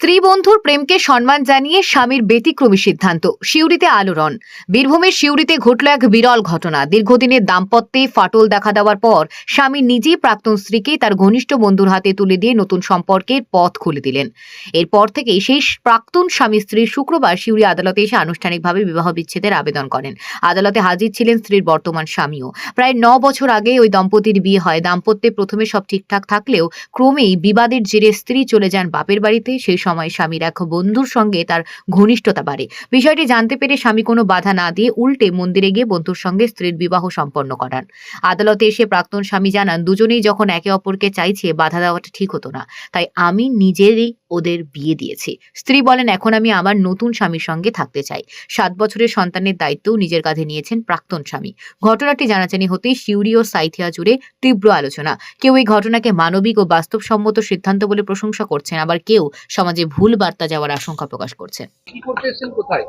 স্ত্রী বন্ধুর প্রেমকে সম্মান জানিয়ে স্বামীর ব্যতিক্রমী সিদ্ধান্ত শিউরিতে আলোড়ন। বীরভূমের শিউরিতে ঘটল এক বিরল ঘটনা। দীর্ঘদিনের দাম্পত্যে ফাটল দেখা দেওয়ার পর স্বামী নিজেই প্রাক্তন স্ত্রীকে তার ঘনিষ্ঠ বন্ধুর হাতে তুলে দিয়ে নতুন সম্পর্কের পথ খুলে দিলেন। এরপর থেকে সেই প্রাক্তন স্বামী স্ত্রী শুক্রবার শিউরি আদালতে এসে আনুষ্ঠানিকভাবে বিবাহ বিচ্ছেদের আবেদন করেন। আদালতে হাজির ছিলেন স্ত্রীর বর্তমান স্বামীও। প্রায় ন বছর আগে ওই দম্পতির বিয়ে হয়। দাম্পত্যে প্রথমে সব ঠিকঠাক থাকলেও ক্রমেই বিবাদের জেরে স্ত্রী চলে যান বাপের বাড়িতে। সেই সময় স্বামীর এক বন্ধুর সঙ্গে তার ঘনিষ্ঠতা বাড়ে। বিষয়টি জানতে পেরে স্বামী কোনো বাধা না দিয়ে উল্টে মন্দিরে গিয়ে বন্ধুর সঙ্গে স্ত্রীর বিবাহ সম্পন্ন করান। আদালতে এসে প্রাক্তন স্বামী জানান, দুজনেই যখন একে অপরকে চাইছে, বাধা দেওয়াটা ঠিক হতো না। তাই আমি নিজেরই ওদের বিয়ে দিয়েছি। স্ত্রী বলেন, এখন আমি আমার নতুন স্বামীর সঙ্গে থাকতে চাই। সাত বছরের সন্তানের দায়িত্বও নিজের কাঁধে নিয়েছেন প্রাক্তন স্বামী। ঘটনাটি জানাজানি হতেই শিউরি ও সাইথিয়া জুড়ে তীব্র আলোচনা। কেউ এই ঘটনাকে মানবিক ও বাস্তবসম্মত সিদ্ধান্ত বলে প্রশংসা করছেন, আবার কেউ সমাজে ভুল বার্তা যাওয়ার আশঙ্কা প্রকাশ করছেন কি করতে এসেছেন কোথায়?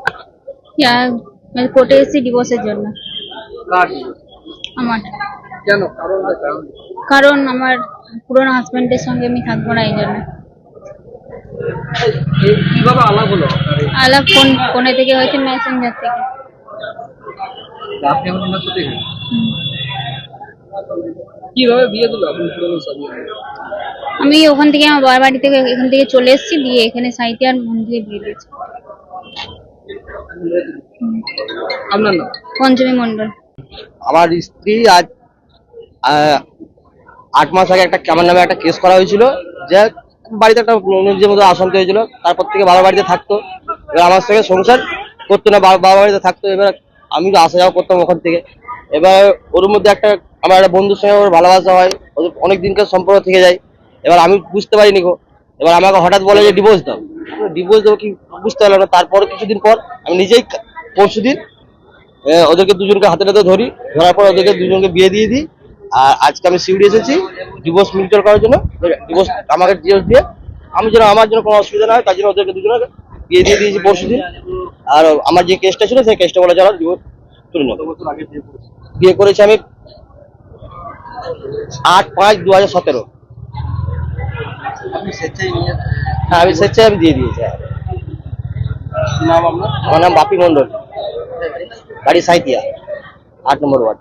ইয়া কোর্টে এসেছি ডিভোর্সের জন্য। আমার। কেন? কারণ কারণ? আমার পুরনো হাজবেন্ডের সঙ্গে আমি থাকব না এই জন্য। কীভাবে আলাপ হলো আলাপ ফোন ফোনে থেকে হয়েছে মেসেঞ্জার থেকে। আপনি এখন ওনার সাথে কীভাবে বিয়ে দিল আপনি পুরনো স্বামী? আমি ওখান থেকে আমার বাবার বাড়ি থেকে এখান থেকে চলে এসেছি দিয়ে এখানে সাইতে আর মন্দিরে বিয়ে দিয়েছি। আপনার নাম? পঞ্চমী মণ্ডল। আমার স্ত্রী আজ আট মাস আগে একটা আমার নামে একটা কেস করা হয়েছিল যে বাড়িতে একটা নিজের মতো অশান্তি হয়েছিল তারপর থেকে বাবার বাড়িতে থাকতো এবার আমার সঙ্গে সংসার করতো না বা- বাবার বাড়িতে থাকতো এবার আমি তো আসা যাওয়া করতাম ওখান থেকে। এবার ওর মধ্যে একটা আমার একটা বন্ধুর সঙ্গে ওর ভালোবাসা হয় ওদের অনেক দিনকার সম্পর্ক থেকে যায়। এবার আমি বুঝতে পারিনি গো। এবার আমাকে হঠাৎ বলে যে ডিভোর্স দাও। ডিভোর্স দেবো কি? বুঝতে পারলাম না। তারপর কিছুদিন পর আমি নিজেই পরশু দিন ওদেরকে দুজনকে হাতে হাতে ধরি। ধরার পর ওদেরকে দুজনকে বিয়ে দিয়ে দিই। আর আজকে আমি সিউড়ি এসেছি ডিভোর্স মিউচুয়াল করার জন্য। ডিভোর্স আমাকে ডিভোর্স দিয়ে আমি যেন আমার জন্য কোনো অসুবিধা না হয়, তার জন্য ওদেরকে দুজনকে বিয়ে দিয়ে দিয়েছি পরশু দিন। আর আমার যে কেসটা ছিল, সেই কেসটা বলে যারা ডিভোর্স তুলে নেব বিয়ে করেছি আমি আট পাঁচ দু হাজার সতেরো। আপনি স্বেচ্ছায় নিয়ে হ্যাঁ আমি স্বেচ্ছায় আমি দিয়ে দিয়েছি। নাম আপনার? আমার নাম বাপি মন্ডল বাড়ি? সাইতিয়া আট নম্বর ওয়ার্ড।